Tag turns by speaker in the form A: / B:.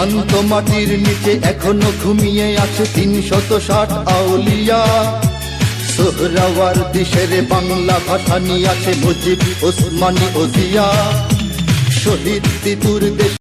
A: শান্ত মাটির নিচে এখনও ঘুমিয়ে আছে তিন শত ষাট আউলিয়া। সোহরাওয়ার দিশের বাংলা ভাষা নিয়ে আছে মুজিব, ওসমানী ওজিয়া। শহীদ তিতুর দেশ